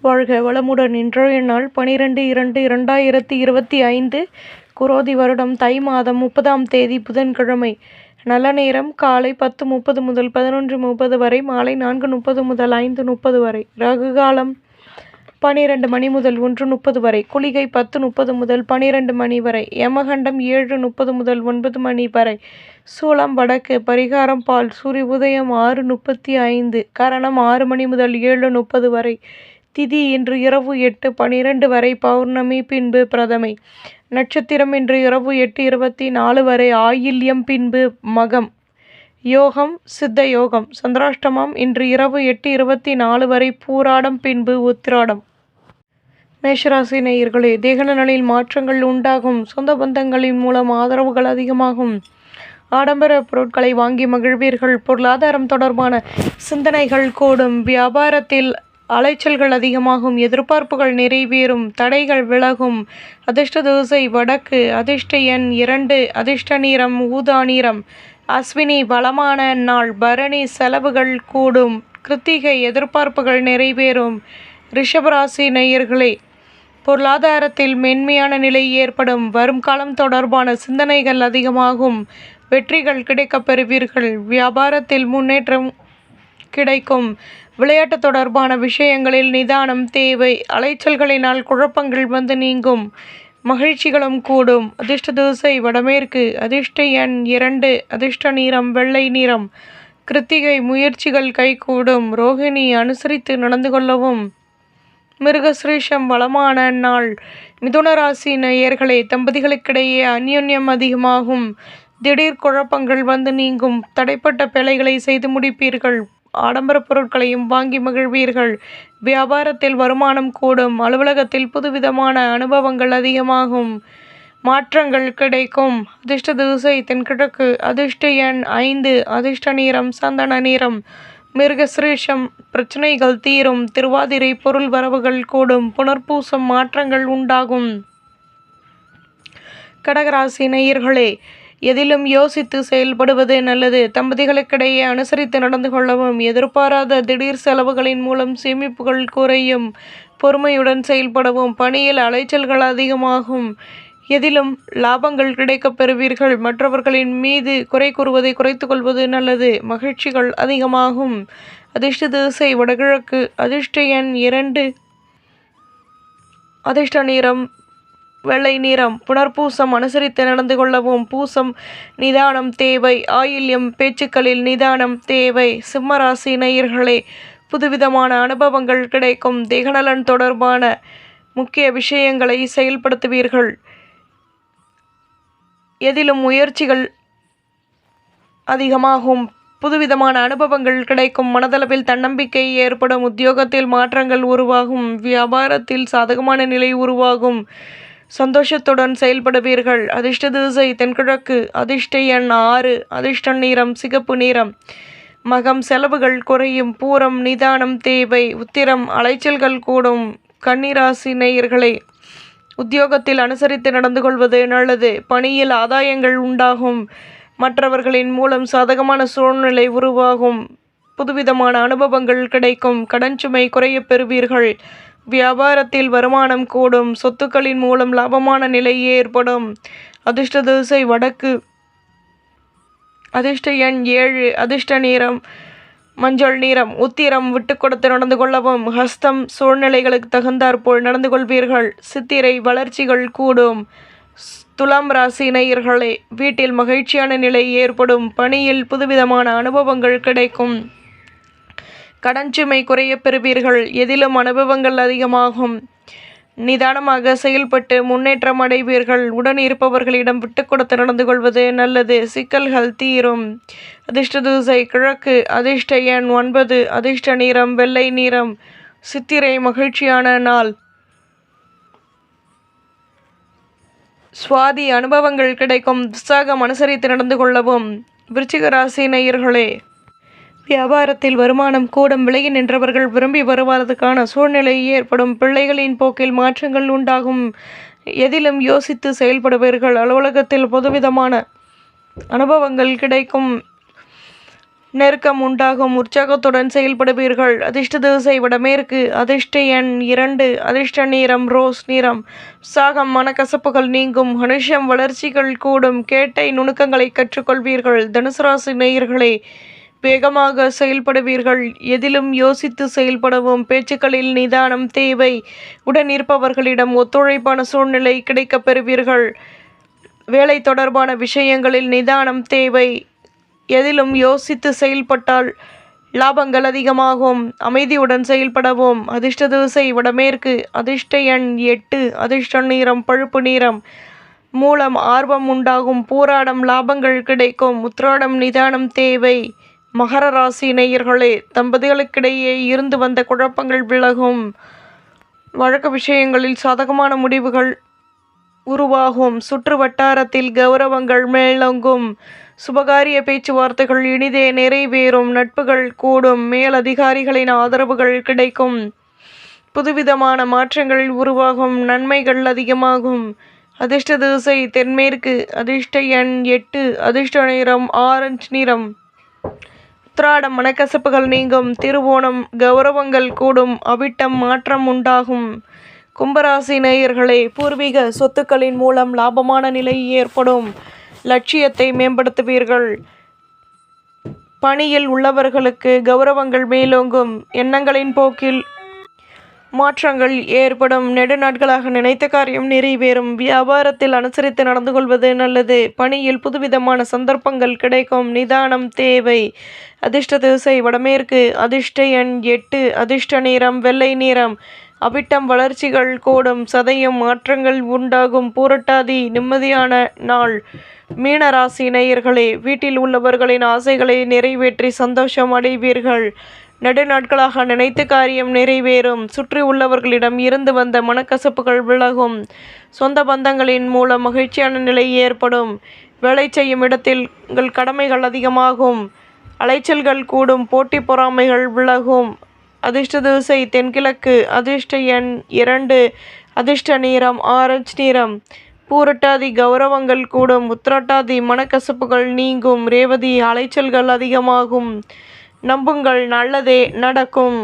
வாழ்க வளமுடன். இன்றைய நாள் பனிரெண்டு இரண்டு இரண்டாயிரத்தி இருபத்தி ஐந்து குரோதி வருடம் தை மாதம் முப்பதாம் தேதி புதன்கிழமை. நல்ல நேரம் காலை பத்து முப்பது முதல் பதினொன்று முப்பது வரை மாலை நான்கு முப்பது முதல் ஐந்து முப்பது வரை. ரகு காலம் பனிரெண்டு மணி முதல் ஒன்று முப்பது வரை. குளிகை பத்து முப்பது முதல் பனிரெண்டு மணி வரை. யமகண்டம் ஏழு முப்பது முதல் ஒன்பது மணி வரை. சூளம் வடக்கு பரிகாரம் பால் சூரிய உதயம் ஆறு முப்பத்தி ஐந்து கரணம் ஆறு மணி முதல் ஏழு முப்பது வரை. திதி இன்று இரவு எட்டு பனிரெண்டு வரை பௌர்ணமி பின்பு பிரதமை. நட்சத்திரம் இன்று இரவு எட்டு இருபத்தி நாலு வரை ஆயில்யம் பின்பு மகம். யோகம் சித்த யோகம். சந்திராஷ்டமம் இன்று இரவு எட்டு இருபத்தி நாலு வரை பூராடம் பின்பு உத்திராடம். மேஷராசி நேயர்களே தேகநலில் மாற்றங்கள் உண்டாகும். சொந்த பந்தங்களின் மூலம் ஆதரவுகள் அதிகமாகும். ஆடம்பர பொருட்களை வாங்கி மகிழ்வீர்கள். பொருளாதாரம் தொடர்பான சிந்தனைகள் கூடும். வியாபாரத்தில் அலைச்சல்கள் அதிகமாகும் எதிர்பார்ப்புகள் நிறைவேறும் தடைகள் விலகும். அதிர்ஷ்ட தோசை வடக்கு அதிர்ஷ்ட எண் இரண்டு அதிர்ஷ்ட நிறம் ஊதா நிறம். அஸ்வினி பலமான நாள் பரணி செலவுகள் கூடும் கிருத்திகை எதிர்பார்ப்புகள் நிறைவேறும். ரிஷபராசி நேயர்களே பொருளாதாரத்தில் மென்மையான நிலை ஏற்படும் வரும் காலம் தொடர்பான சிந்தனைகள் அதிகமாகும் வெற்றிகள் கிடைக்கப் பெறுவீர்கள். வியாபாரத்தில் முன்னேற்றம் கிடைக்கும். விளையாட்டு தொடர்பான விஷயங்களில் நிதானம் தேவை அலைச்சல்களினால் குழப்பங்கள் வந்து நீங்கும். மகிழ்ச்சிகளும் கூடும். அதிர்ஷ்ட தோசை வடமேற்கு அதிர்ஷ்ட எண் இரண்டு அதிர்ஷ்ட நிறம் வெள்ளை நிறம். கிருத்திகை முயற்சிகள் கைகூடும். ரோகிணி அனுசரித்து நடந்து கொள்ளவும். மிருகஸ்ரீஷம் வளமான நாள். மிதுனராசி நேயர்களே தம்பதிகளுக்கிடையே அந்யோன்யம் அதிகமாகும். திடீர் குழப்பங்கள் வந்து நீங்கும். தடைப்பட்ட பிழைகளை செய்து முடிப்பீர்கள். ஆடம்பர பொருட்களையும் வாங்கி மகிழ்வீர்கள். வியாபாரத்தில் வருமானம் கூடும். அலுவலகத்தில் புதுவிதமான அனுபவங்கள் அதிகமாகும். மாற்றங்கள் கிடைக்கும். அதிர்ஷ்ட திசை தென்கிழக்கு. அதிர்ஷ்ட எண் ஐந்து. அதிர்ஷ்ட நீரம் சந்தன நீரம் மிருகசிரேஷம். பிரச்சனைகள் தீரும். திருவாதிரை பொருள் வரவுகள் கூடும். புனர்பூசம் மாற்றங்கள் உண்டாகும். கடகராசி நேயர்களே எதிலும் யோசித்து செயல்படுவது நல்லது. தம்பதிகளுக்கிடையே அனுசரித்து நடந்து கொள்ளவும் எதிர்பாராத திடீர் செலவுகளின் மூலம் சேமிப்புகள் குறையும். பொறுமையுடன் செயல்படவும் பணியில் அலைச்சல்கள் அதிகமாகும். எதிலும் லாபங்கள் கிடைக்கப் பெறுவீர்கள். மற்றவர்களின் மீது குறை கூறுவதை குறைத்து கொள்வது நல்லது. மகிழ்ச்சிகள் அதிகமாகும். அதிர்ஷ்ட திசை வடகிழக்கு. அதிர்ஷ்ட எண் இரண்டு. அதிர்ஷ்ட நிறம் வெள்ளை நிறம் புனர்பூசம் அனுசரித்து நடந்து கொள்ளவும் பூசம் நிதானம் தேவை ஆயில்யம் பேச்சுக்களில் நிதானம் தேவை சிம்மராசி நேயர்களே புதுவிதமான அனுபவங்கள் கிடைக்கும். தேகநலன் தொடர்பான முக்கிய விஷயங்களை செயல்படுத்துவீர்கள். எதிலும் முயற்சிகள் அதிகமாகும். புதுவிதமான அனுபவங்கள் கிடைக்கும். மனதளவில் தன்னம்பிக்கை ஏற்படும். உத்தியோகத்தில் மாற்றங்கள் உருவாகும். வியாபாரத்தில் சாதகமான நிலை உருவாகும். சந்தோஷத்துடன் செயல்படுவீர்கள். அதிர்ஷ்ட திசை தென்கிழக்கு. அதிர்ஷ்ட எண் ஆறு. அதிர்ஷ்ட நிறம் சிகப்பு நிறம். மகம் செலவுகள் குறையும். பூரம் நிதானம் தேவை. உத்திரம் அலைச்சல்கள் கூடும். கன்னிராசி நேயர்களே உத்தியோகத்தில் அனுசரித்து நடந்து கொள்வது நல்லது. பணியில் ஆதாயங்கள் உண்டாகும். மற்றவர்களின் மூலம் சாதகமான சூழ்நிலை உருவாகும். புதுவிதமான அனுபவங்கள் கிடைக்கும். கடன் சுமை குறைய பெறுவீர்கள். வியாபாரத்தில் வருமானம் கூடும். சொத்துக்களின் மூலம் லாபமான நிலை ஏற்படும். அதிர்ஷ்ட திசை வடக்கு. அதிர்ஷ்ட எண் ஏழு அதிர்ஷ்ட நிறம் மஞ்சள் நிறம் உத்திரம் விட்டு கொடுத்து நடந்து கொள்ளவும் ஹஸ்தம் சூழ்நிலைகளுக்கு தகுந்தாற்போல் நடந்து கொள்வீர்கள். சித்திரை வளர்ச்சிகள் கூடும். துலாம் ராசி நேயர்களே வீட்டில் மகிழ்ச்சியான நிலை ஏற்படும். பணியில் புதுவிதமான அனுபவங்கள் கிடைக்கும். கடன் சுமை குறைய பெறுவீர்கள். எதிலும் அனுபவங்கள் அதிகமாகும். நிதானமாக செயல்பட்டு முன்னேற்றம் அடைவீர்கள். உடன் இருப்பவர்களிடம் விட்டு கொடுத்து நடந்து கொள்வது நல்லது. சிக்கல்கள் தீரும். அதிர்ஷ்ட தூசை கிழக்கு. அதிர்ஷ்ட எண் ஒன்பது. அதிர்ஷ்ட நிறம் வெள்ளை நிறம். சித்திரை மகிழ்ச்சியான நாள். சுவாதி அனுபவங்கள் கிடைக்கும். உற்சாகம் அனுசரித்து நடந்து கொள்ளவும். விருச்சிக ராசி நேயர்களே வியாபாரத்தில் வருமானம் கூடும் விலையில் நின்றவர்கள் விரும்பி வருவதற்கான சூழ்நிலை ஏற்படும். பிள்ளைகளின் போக்கில் மாற்றங்கள் உண்டாகும். எதிலும் யோசித்து செயல்படுவீர்கள். அலுவலகத்தில் புதுவிதமான அனுபவங்கள் கிடைக்கும். நெருக்கம் உண்டாகும். உற்சாகத்துடன் செயல்படுவீர்கள். அதிர்ஷ்ட திசை வடமேற்கு. அதிர்ஷ்ட எண் இரண்டு. அதிர்ஷ்ட நிறம் ரோஸ் நிறம். சாகம் மனக்கசப்புகள் நீங்கும். மனுஷம் வளர்ச்சிகள் கூடும். கேட்டை நுணுக்கங்களை கற்றுக்கொள்வீர்கள். தனுசு ராசி நேயர்களே வேகமாக செயல்படுவீர்கள். எதிலும் யோசித்து செயல்படவும் பேச்சுக்களில் நிதானம் தேவை. உடன் இருப்பவர்களிடம் ஒத்துழைப்பான சூழ்நிலை கிடைக்கப் பெறுவீர்கள். வேலை தொடர்பான விஷயங்களில் நிதானம் தேவை. எதிலும் யோசித்து செயல்பட்டால் லாபங்கள் அதிகமாகும். அமைதியுடன் செயல்படவும். அதிர்ஷ்ட திசை வடமேற்கு. அதிர்ஷ்ட எண் எட்டு. அதிர்ஷ்ட நீரம் பழுப்பு நீரம் மூலம் ஆர்வம் உண்டாகும். பூராடம் லாபங்கள் கிடைக்கும். உத்ராடம் நிதானம் தேவை. மகர ராசி நேயர்களே தம்பதிகளுக்கிடையே இருந்து வந்த குழப்பங்கள் விலகும். வழக்கு விஷயங்களில் சாதகமான முடிவுகள் உருவாகும். சுற்று வட்டாரத்தில் கௌரவங்கள் மேலோங்கும். சுபகாரிய பேச்சுவார்த்தைகள் இனிதே நிறைவேறும். நட்புகள் கூடும். மேலதிகாரிகளின் ஆதரவுகள் கிடைக்கும். புதுவிதமான மாற்றங்கள் உருவாகும். நன்மைகள் அதிகமாகும். அதிர்ஷ்ட திசை தென்மேற்கு அதிர்ஷ்ட எண் எட்டு அதிர்ஷ்ட நிறம் ஆரஞ்சு நிறம். உத்திராடம் மனக்கசப்புகள் நீங்கும் திருவோணம் கௌரவங்கள் கூடும் அவிட்டம் மாற்றம் உண்டாகும். கும்பராசி நேயர்களே பூர்வீக சொத்துக்களின் மூலம் லாபமான நிலை ஏற்படும். லட்சியத்தை மேம்படுத்துவீர்கள். பணியில் உள்ளவர்களுக்கு கௌரவங்கள் மேலோங்கும். எண்ணங்களின் போக்கில் மாற்றங்கள் ஏற்படும். நெடுநாட்களாக நினைத்த காரியம் நிறைவேறும். வியாபாரத்தில் அனுசரித்து நடந்து கொள்வது நல்லது. பணியில் புதுவிதமான சந்தர்ப்பங்கள் கிடைக்கும். நிதானம் தேவை. அதிர்ஷ்ட திசை வடமேற்கு. அதிர்ஷ்ட எண் எட்டு. அதிர்ஷ்ட நிறம் வெள்ளை நிறம். அவிட்டம் வளர்ச்சிகள் கூடும். சதையும் மாற்றங்கள் உண்டாகும். பூரட்டாதி நிம்மதியான நாள். மீனராசி நேயர்களே வீட்டில் உள்ளவர்களின் ஆசைகளை நிறைவேற்றி சந்தோஷம் அடைவீர்கள். நெடுநாட்களாக நினைத்த காரியம் நிறைவேறும். சுற்றி உள்ளவர்களிடம் இருந்து வந்த மனக்கசப்புகள் விலகும். சொந்த பந்தங்களின் மூலம் மகிழ்ச்சியான நிலை ஏற்படும். வேலை செய்யும் இடத்தில் உங்கள் கடமைகள் அதிகமாகும். அலைச்சல்கள் கூடும். போட்டி பொறாமைகள் விலகும். அதிர்ஷ்ட திசை தென்கிழக்கு. அதிர்ஷ்ட எண் இரண்டு. அதிர்ஷ்ட நீரம் ஆரஞ்சு நீரம் பூரட்டாதி கௌரவங்கள் கூடும். உத்திரட்டாதி மனக்கசப்புகள் நீங்கும். ரேவதி அலைச்சல்கள் அதிகமாகும். நம்புங்கள் நல்லதே நடக்கும்.